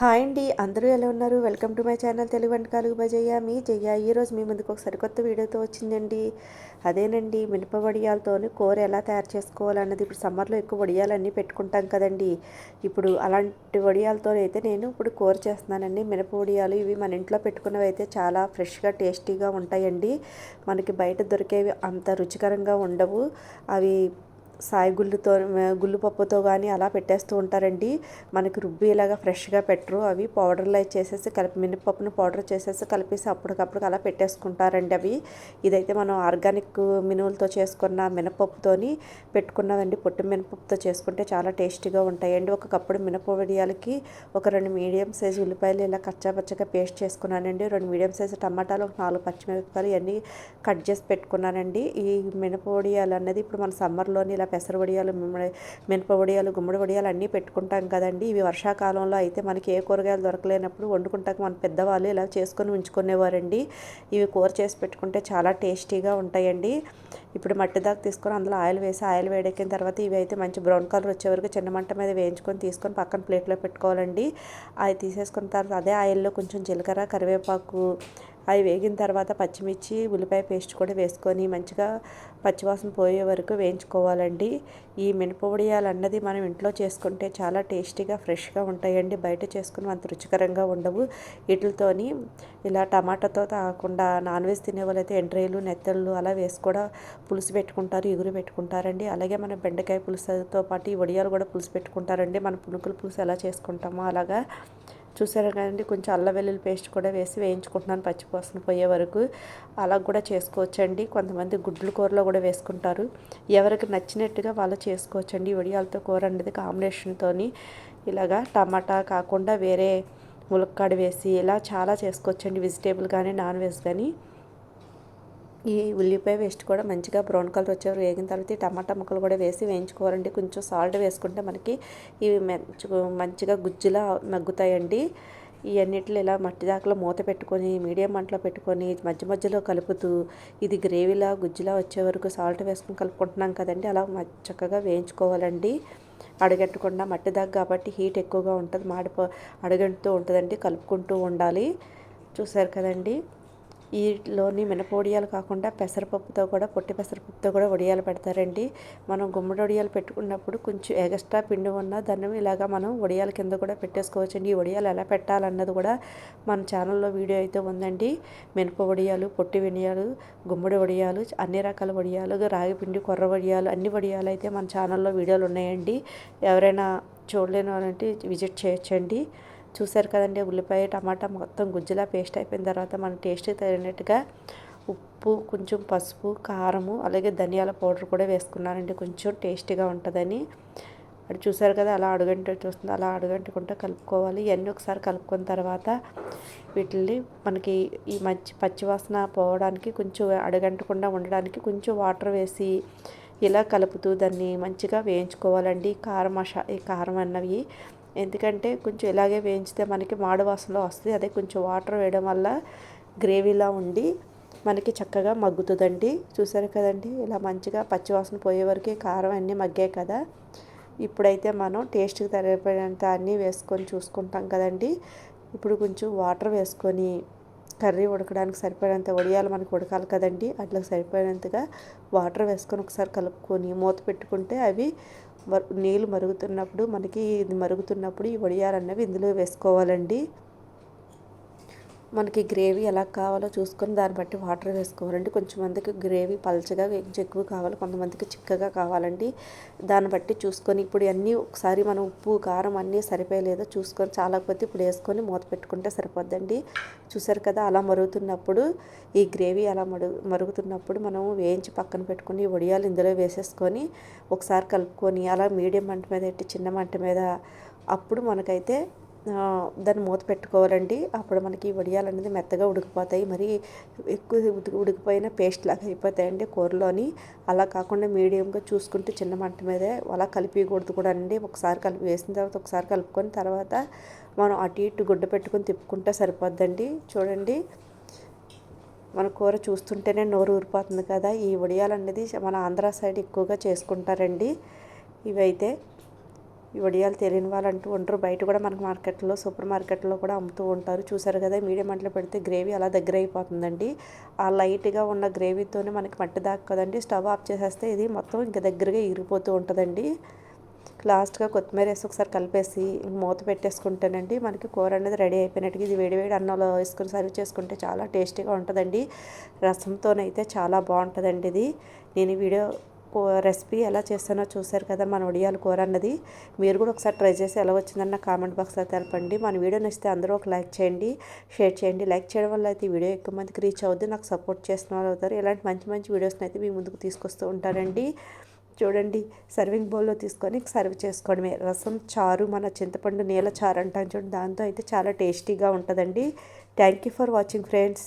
Hi అండి అందరూ ఎలా ఉన్నారు? Welcome to my channel Telugu వంటకాలు బజయ్య మీ జయ్య ఈరోజు మీ ముందుకు ఒక సరికొత్త వీడియోతో వచ్చిందండి. అదేనండి మినప వడియాలతో కూర ఎలా తయారు చేసుకోవాలన్నది ఇప్పుడు సమ్మర్లో ఎక్కువ వడియాలన్నీ పెట్టుకుంటాం కదండి. ఇప్పుడు అలాంటి వడియాలతో అయితే నేను ఇప్పుడు కూర చేస్తున్నానండి. మినప వడియాలు ఇవి మన ఇంట్లో పెట్టుకున్నవి అయితే చాలా ఫ్రెష్గా టేస్టీగా ఉంటాయండి. మనకి బయట దొరికేవి అంత రుచికరంగా ఉండవు. అవి సాయి గుళ్ళుతో గుళ్ళు పప్పుతో కానీ అలా పెట్టేస్తూ ఉంటారండి. మనకి రుబ్బి ఇలాగా ఫ్రెష్గా పెట్టరు. అవి పౌడర్లో చేసేసి కలిపి మినపప్పును పౌడర్ చేసేసి కలిపేసి అప్పటికప్పుడు అలా పెట్టేసుకుంటారండి అవి. ఇదైతే మనం ఆర్గానిక్ మినువులతో చేసుకున్న మినపప్పుతోని పెట్టుకున్నదండి. పొట్టు మినపప్పుతో చేసుకుంటే చాలా టేస్టీగా ఉంటాయండి. ఒక కప్పుడు మినప వడియాలకి ఒక రెండు మీడియం సైజు ఉల్లిపాయలు ఇలా కచ్చాపచ్చగా పేస్ట్ చేసుకున్నానండి. రెండు మీడియం సైజు టమాటాలు ఒక నాలుగు పచ్చిమిరపకాయలు ఇవన్నీ కట్ చేసి పెట్టుకున్నానండి. ఈ మినప వడియాలు అన్నది ఇప్పుడు మన సమ్మర్లోని ఇలా పెసర వడియాలు మినప వడియాలు గుమ్మడి వడియాలు అన్నీ పెట్టుకుంటాం కదండి. ఇవి వర్షాకాలంలో అయితే మనకి ఏ కూరగాయలు దొరకలేనప్పుడు వండుకుంటాక మన పెద్దవాళ్ళు ఇలా చేసుకొని ఉంచుకునేవారండి. ఇవి కూర చేసి పెట్టుకుంటే చాలా టేస్టీగా ఉంటాయండి. ఇప్పుడు మట్టి దాకా తీసుకొని అందులో ఆయిల్ వేసి ఆయిల్ వేడెక్కిన తర్వాత ఇవి అయితే మంచి బ్రౌన్ కలర్ వచ్చే వరకు చిన్న మంట మీద వేయించుకొని తీసుకొని పక్కన ప్లేట్లో పెట్టుకోవాలండి. అవి తీసేసుకున్న తర్వాత అదే ఆయిల్లో కొంచెం జీలకర్ర కరివేపాకు అవి వేగిన తర్వాత పచ్చిమిర్చి ఉల్లిపాయ పేస్ట్ కూడా వేసుకొని మంచిగా పచ్చివాసన పోయే వరకు వేయించుకోవాలండి. ఈ మినపొడియాలు అన్నది మనం ఇంట్లో చేసుకుంటే చాలా టేస్టీగా ఫ్రెష్గా ఉంటాయండి. బయట చేసుకుని అంత రుచికరంగా ఉండవు. వీటితోని ఇలా టమాటాతో కాకుండా నాన్ వెజ్ తినే వాళ్ళైతే ఎండ్రాయిలు నెత్తళ్ళు అలా వేసి కూడా పులుసు పెట్టుకుంటారు ఎగురు పెట్టుకుంటారండి. అలాగే మనం బెండకాయ పులుసుతో పాటు ఈ వడియాలు కూడా పులుసు పెట్టుకుంటారండి. మన పునుకుల పులుసు ఎలా చేసుకుంటామో అలాగా. చూసారు కదండి కొంచెం అల్ల వెల్లుల్లి పేస్ట్ కూడా వేసి వేయించుకుంటున్నాను పచ్చిపోసన పోయే వరకు. అలా కూడా చేసుకోవచ్చండి. కొంతమంది గుడ్లు కూరలో కూడా వేసుకుంటారు. ఎవరికి నచ్చినట్టుగా వాళ్ళు చేసుకోవచ్చండి. వడియాలతో కూర అనేది కాంబినేషన్తో ఇలాగా టమాటా కాకుండా వేరే ములక్కాడ వేసి ఇలా చాలా చేసుకోవచ్చండి. వెజిటేబుల్ కానీ నాన్ వెజ్ కానీ. ఈ ఉల్లిపాయ వేస్ట్ కూడా మంచిగా బ్రౌన్ కలర్ వచ్చేవారు వేగిన తర్వాత ఈ టమాటా ముక్కలు కూడా వేసి వేయించుకోవాలండి. కొంచెం సాల్ట్ వేసుకుంటే మనకి ఇవి మంచిగా గుజ్జులా మగ్గుతాయండి. ఇవన్నిటిలో ఇలా మట్టి దాకలో మూత పెట్టుకొని మీడియం మంటలో పెట్టుకొని మధ్య మధ్యలో కలుపుతూ ఇది గ్రేవీలా గుజ్జులా వచ్చే వరకు సాల్ట్ వేసుకుని కలుపుకుంటున్నాం కదండి. అలా చక్కగా వేయించుకోవాలండి. అడగట్టకుండా మట్టి దాకా కాబట్టి హీట్ ఎక్కువగా ఉంటుంది మాడిపో అడగంటుతూ ఉంటుందండి. కలుపుకుంటూ ఉండాలి. చూసారు కదండి. వీటిలోని మినపొడియాలు కాకుండా పెసరపప్పుతో కూడా పొట్టి పెసరపప్పుతో కూడా వడియాలు పెడతారండి. మనం గుమ్మడి వడియాలు పెట్టుకున్నప్పుడు కొంచెం ఎగస్ట్రా పిండి ఉన్న దాన్ని ఇలాగా మనం వడియాల కింద కూడా పెట్టేసుకోవచ్చండి. ఈ వడియాలు ఎలా పెట్టాలన్నది కూడా మన ఛానల్లో వీడియో అయితే ఉందండి. మినప వడియాలు పొట్టి వడియాలు గుమ్మడి వడియాలు అన్ని రకాల వడియాలు రాగి పిండి కొర్ర వడియాలు అన్ని వడియాలు అయితే మన ఛానల్లో వీడియోలు ఉన్నాయండి. ఎవరైనా చూడలేని వాళ్ళంటే విజిట్ చేయొచ్చండి. చూసారు కదండి ఉల్లిపాయ టమాటా మొత్తం గుజ్జులా పేస్ట్ అయిపోయిన తర్వాత మన టేస్ట్ తగినట్టుగా ఉప్పు కొంచెం పసుపు కారము అలాగే ధనియాల పౌడర్ కూడా వేసుకున్నానండి. కొంచెం టేస్టీగా ఉంటుందని. అది చూసారు కదా అలా అడుగంట చూస్తుంది అలా అడుగంటుకుంటే కలుపుకోవాలి. ఇవన్నీ ఒకసారి కలుపుకున్న తర్వాత వీటిని మనకి ఈ మంచి పచ్చివాసన పోవడానికి కొంచెం అడగంటకుండా ఉండడానికి కొంచెం వాటర్ వేసి ఇలా కలుపుతూ దాన్ని మంచిగా వేయించుకోవాలండి. కారం మషా ఈ కారం అన్నవి ఎందుకంటే కొంచెం ఇలాగే వేయించితే మనకి మాడు వాసనలో వస్తుంది. అదే కొంచెం వాటర్ వేయడం వల్ల గ్రేవీలా ఉండి మనకి చక్కగా మగ్గుతుందండి. చూసారు కదండి? ఇలా మంచిగా పచ్చివాసన పోయే వరకు కారం అన్నీ మగ్గాయి కదా. ఇప్పుడైతే మనం టేస్ట్కి సరిపోయినంత అన్నీ వేసుకొని చూసుకుంటాం కదండి. ఇప్పుడు కొంచెం వాటర్ వేసుకొని కర్రీ ఉడకడానికి సరిపోయినంత వడియాలు మనకు ఉడకాలి కదండి. అట్లా సరిపోయినంతగా వాటర్ వేసుకొని ఒకసారి కలుపుకొని మూత పెట్టుకుంటే అవి నీళ్ళు మరుగుతున్నప్పుడు మనకి ఇది మరుగుతున్నప్పుడు ఈ వడియాలు అన్నవి ఇందులో వేసుకోవాలండి. మనకి గ్రేవీ ఎలా కావాలో చూసుకొని దాన్ని బట్టి వాటర్ వేసుకోవాలండి. కొంచెం మందికి గ్రేవీ పల్చగా కొంచెం ఎక్కువ కావాలి కొంతమందికి చిక్కగా కావాలండి. దాన్ని బట్టి చూసుకొని ఇప్పుడు అన్నీ ఒకసారి మనం ఉప్పు కారం అన్నీ సరిపోయలేదో చూసుకొని చాలకపోతే ఇప్పుడు వేసుకొని మూత పెట్టుకుంటే సరిపోద్దండి. చూసారు కదా అలా మరుగుతున్నప్పుడు ఈ గ్రేవీ అలా మరుగు మరుగుతున్నప్పుడు మనం వేయించి పక్కన పెట్టుకుని వడియాలు ఇందులో వేసేసుకొని ఒకసారి కలుపుకొని అలా మీడియం మంట మీద పెట్టి చిన్న మంట మీద అప్పుడు మనకైతే దాన్ని మూత పెట్టుకోవాలండి. అప్పుడు మనకి వడియాలు అనేది మెత్తగా ఉడికిపోతాయి. మరి ఎక్కువ ఉడికిపోయిన పేస్ట్ లాగా అయిపోతాయండి కూరలోని. అలా కాకుండా మీడియంగా చూసుకుంటూ చిన్న మంట మీదే అలా కలిపికూడదు కూడా అండి. ఒకసారి కలిపి వేసిన తర్వాత ఒకసారి కలుపుకొని తర్వాత మనం అటు ఇటు గుడ్డ పెట్టుకొని తిప్పుకుంటే సరిపోద్దండి. చూడండి. మన కూర చూస్తుంటేనే నోరు ఊరిపోతుంది కదా. ఈ వడియాలు అనేది మన ఆంధ్ర సైడ్ ఎక్కువగా చేసుకుంటారండి. ఇవైతే ఈ వడియాలు తెలియని వాళ్ళు అంటూ ఉంటారు బయట కూడా మనకు మార్కెట్లో సూపర్ మార్కెట్లో కూడా అమ్ముతూ ఉంటారు. చూసారు కదా మీడియం మంటలో పెడితే గ్రేవీ అలా దగ్గర అయిపోతుందండి ఆ లైట్గా ఉన్న గ్రేవీతోనే మనకి మట్టి దాక్కదండి స్టవ్ ఆఫ్ చేసేస్తే ఇది మొత్తం ఇంకా దగ్గరగా ఇరిగిపోతూ ఉంటుందండి. లాస్ట్గా కొత్తిమీర వేసి ఒకసారి కలిపేసి మూత పెట్టేసుకుంటానండి మనకి కూర అనేది రెడీ అయిపోయినట్టుగా ఇది వేడివేడి అన్నంలో వేసుకుని సర్వ్ చేసుకుంటే చాలా టేస్టీగా ఉంటుందండి. రసంతోనైతే చాలా బాగుంటుందండి ఇది. నేను వీడియో రెసిపీ ఎలా చేస్తానో చూసారు కదా మన వడియాల కూర అన్నది. మీరు కూడా ఒకసారి ట్రై చేసి ఎలా వచ్చిందని నా కామెంట్ బాక్స్లో తెలపండి. మన వీడియో నచ్చితే అందరూ ఒక లైక్ చేయండి షేర్ చేయండి. లైక్ చేయడం వల్ల అయితే వీడియో ఎక్కువ మందికి రీచ్ అవుద్ది నాకు సపోర్ట్ చేస్తున్న వాళ్ళు అవుతారు. ఇలాంటి మంచి మంచి వీడియోస్ని అయితే మీ ముందుకు తీసుకొస్తూ ఉంటానండి. చూడండి సర్వింగ్ బౌల్లో తీసుకొని సర్వ్ చేసుకోవడమే. రసం చారు మన చింతపండు నీళ్ళ చారు అంటాం చూడండి. దాంతో అయితే చాలా టేస్టీగా ఉంటుందండి. Thank you for watching friends.